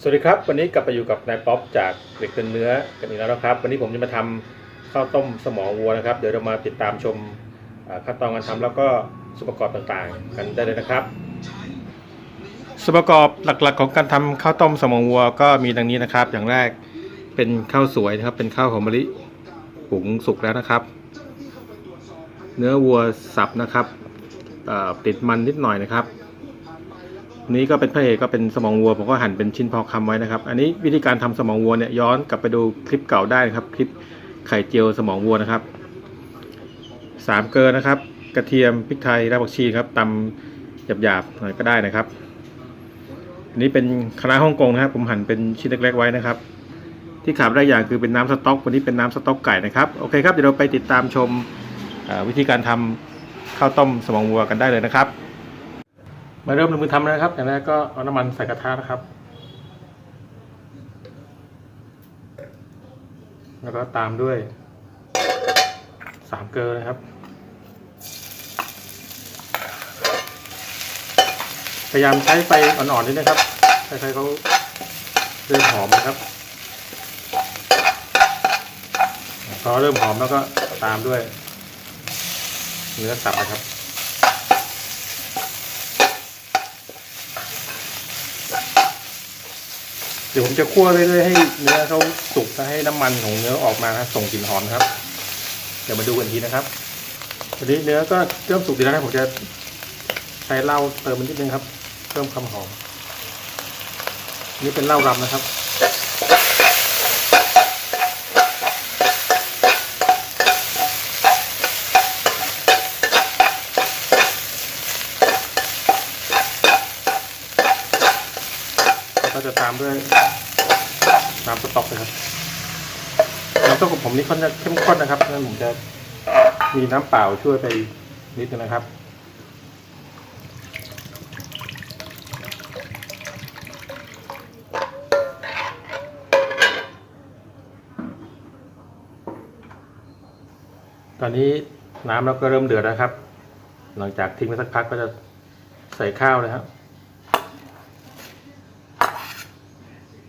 สวัสดีครับ วันนี้กลับไปอยู่กับนายป๊อปจากเด็กเป็นเนื้อกันอีกแล้วนะครับ วันนี้ผมจะมาทำข้าวต้มสมองวัวนะครับ เดี๋ยวเรามาติดตามชมขั้นตอนการทำแล้วก็ส่วนประกอบต่างๆ กันได้เลยนะครับส่วนประกอบหลักๆ ของการทำข้าวต้มสมองวัวก็มีดังนี้นะครับ อย่างแรกเป็นข้าวสวยนะครับ เป็นข้าวหอมมะลิหุงสุกแล้วนะครับ เนื้อวัวสับนะครับติดมันนิดหน่อยนะครับ นี้ก็เป็นพระเอกก็เป็นสมองวัวผมก็หั่นเป็นชิ้นพอคำไว้นะครับ อันนี้วิธีการทำสมองวัวเนี่ยย้อนกลับไปดูคลิปเก่าได้นะครับ คลิปไข่เจียวสมองวัวนะครับสามเกลือนะครับ กระเทียมพริกไทยรากผักชีครับตำหยาบๆหน่อยก็ได้นะครับอันนี้เป็นคณะฮ่องกงนะครับ ผมหั่นเป็นชิ้นเล็กๆไว้นะครับ ที่ขาดได้อย่างคือเป็นน้ำสต๊อกวันนี้เป็นน้ำสต๊อกไก่นะครับโอเคครับเดี๋ยวเราไปติดตามชมวิธีการทำข้าวต้มสมองวัวกันได้เลยนะครับ มาเริ่มลงมือทำนะครับอย่างแรกก็เอาน้ำมันใส่กระทะนะครับ แล้วก็ตามด้วยสามเกลือนะครับพยายามใช้ไฟอ่อนๆนิดนะครับใช้เขาเริ่มหอมนะครับพอเริ่มหอมแล้วก็ตามด้วย เนื้อสับนะครับ ดี๋ยวผมจะคั่วเรื่อยๆให้เนื้อเขาสุกและให้น้ำมันของเนื้อออกมาส่งกลิ่นหอมครับ เดี๋ยวมาดูกันทีนะครับทีนี้เนื้อก็เริ่มสุกดีแล้วนะผมจะใช้เหล้าเติมมันนิดนึงครับ เพิ่มความหอม นี่เป็นเหล้ารำนะครับ ก็จะตามด้วยน้ำสต๊อกนะครับน้ำสต๊อกของผมนี่ค่อนข้างเข้มข้นนะครับงั้นผมจะมีน้ำเปล่าช่วยไปนิดนึงนะครับตอนนี้น้ำเราก็เริ่มเดือดแล้วครับ หลังจากทิ้งไปสักพักก็จะใส่ข้าวเลยครับ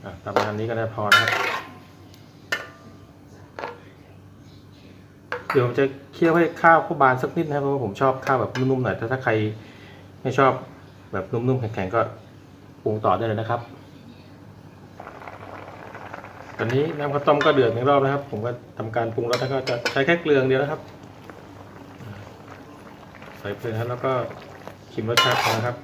อะ ประมาณนี้ก็ได้พอนะครับ เดี๋ยวผมจะเคี่ยวให้ข้าวข้าบานสักนิดนะครับเพราะว่าผมชอบข้าวแบบนุ่มๆหน่อยแต่ถ้าใครไม่ชอบแบบนุ่มๆแข็งๆก็ปรุงต่อได้เลยนะครับ ตอนนี้น้ำข้าวต้มก็เดือดหนึ่งรอบนะครับ ผมก็ทำการปรุงแล้วก็จะใช้แค่เกลือเดียวนะครับ ใส่เกลือแล้วก็ชิมรสชาติก่อนนะครับ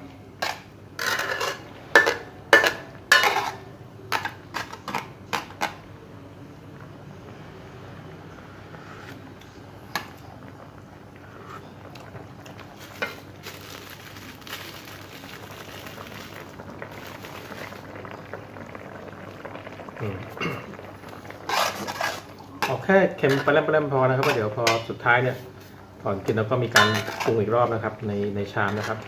อืมเอาแค่เค็มไปแล้วไปแล้วพอนะครับเดี๋ยวพอสุดท้ายเนี่ยก่อนกินเราก็มีการปรุงอีกรอบนะครับ ในในชามนะครับ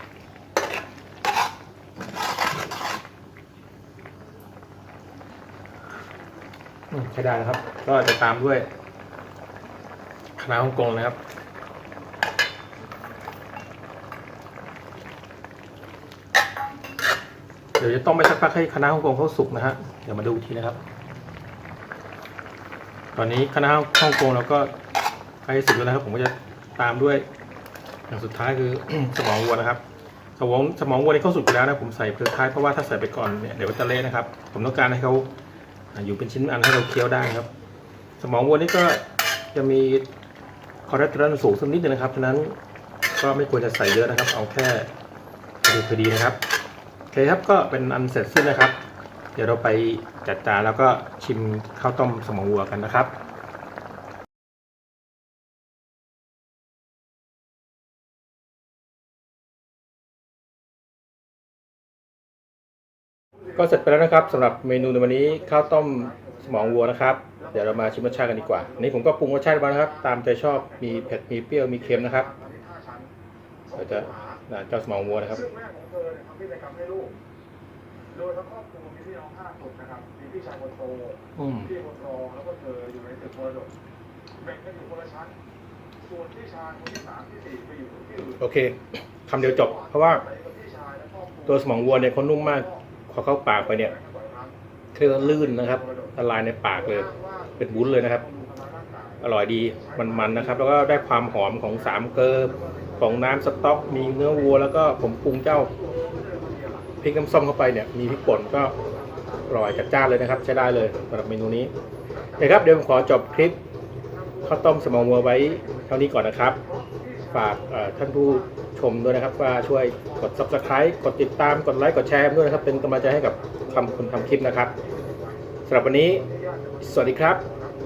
ใช้ได้นะครับ ก็จะตามด้วยคณะฮ่องกงนะครับ เดี๋ยวจะต้องไปสักพักให้คณะน้าฮ่องกงเขาสุกนะฮะ เดี๋ยวมาดูทีนะครับ ตอนนี้คณะฮ่องกงเราก็ใกล้สุดแล้วนะครับ ผมก็จะตามด้วย อย่างสุดท้ายคือสมองวัวนะครับ สมองสมองวัวนี่เขาสุดไปแล้วนะผมใส่เพื่อท้ายเพราะว่าถ้าใส่ไปก่อนเนี่ยเดี๋ยวจะเละนะครับ ผมต้องการให้เขาอยู่เป็นชิ้นอันให้เราเคี้ยวได้ครับ สมองวัวนี่ก็จะมีคอเลสเตอรอลสูงสักนิดนึงนะครับฉะนั้นก็ไม่ควรจะใส่เยอะนะครับ เอาแค่พอดีพอดีนะครับ คครับก็เป็นอันเสร็จสิ้นนะครับ เดี๋ยวเราไปจัดจานแล้วก็ชิมข้าวต้มสมองวัวกันนะครับก็เสร็จไปแล้วนะครับสำหรับเมนูในวันนี้ข้าวต้มสมองวัวนะครับ เดี๋ยวเรามาชิมรสชาติกันดีกว่าอันนี้ผมก็ปรุงรสชาติมานะครับ ตามใจชอบมีเผ็ดมีเปรี้ยวมีเค็มนะครับเราจะ เจ้าสมองวัวนะครับซึ่งแม่ของเธอเนี่ยทำพิธีกรรมให้ลูก โดยทั้งครอบครัวมีพี่น้องห้าคนนะครับ มีพี่ชายคนโตอืมพี่คนรองแล้วก็เธออยู่ในตึกมรดกแบ่งกันอยู่คนละชั้น ส่วนพี่ชายคนที่สามที่สี่ไปอยู่ที่อื่นโอเคคำเดียวจบ เพราะว่ากับพี่ชายและครอบครัวตัวสมองวัวเนี่ยเขานุ่มมากพอเข้าปากไปเนี่ยเครื่องลื่นนะครับละลายในปากเลย เป็นวุ้นเลยนะครับ อร่อยดีมันๆนะครับ แล้วก็ได้ความหอมของสามเกลอ ของน้ำสต๊อกมีเนื้อวัวแล้วก็ผมปรุงเจ้าพริกน้ำส้มเข้าไปเนี่ยมีพริกป่นก็อร่อยจัดจ้านเลยนะครับ ใช้ได้เลยสำหรับเมนูนี้นะครับ เดี๋ยวผมขอจบคลิปข้าวต้มสมองวัวไว้เท่านี้ก่อนนะครับ ฝากท่านผู้ชมด้วยนะครับ ว่าช่วยกด subscribe กดติดตามกดไลค์กดแชร์ด้วยนะครับ เป็นกำลังใจให้กับทำคนทำคลิปนะครับสำหรับวันนี้ สวัสดีครับ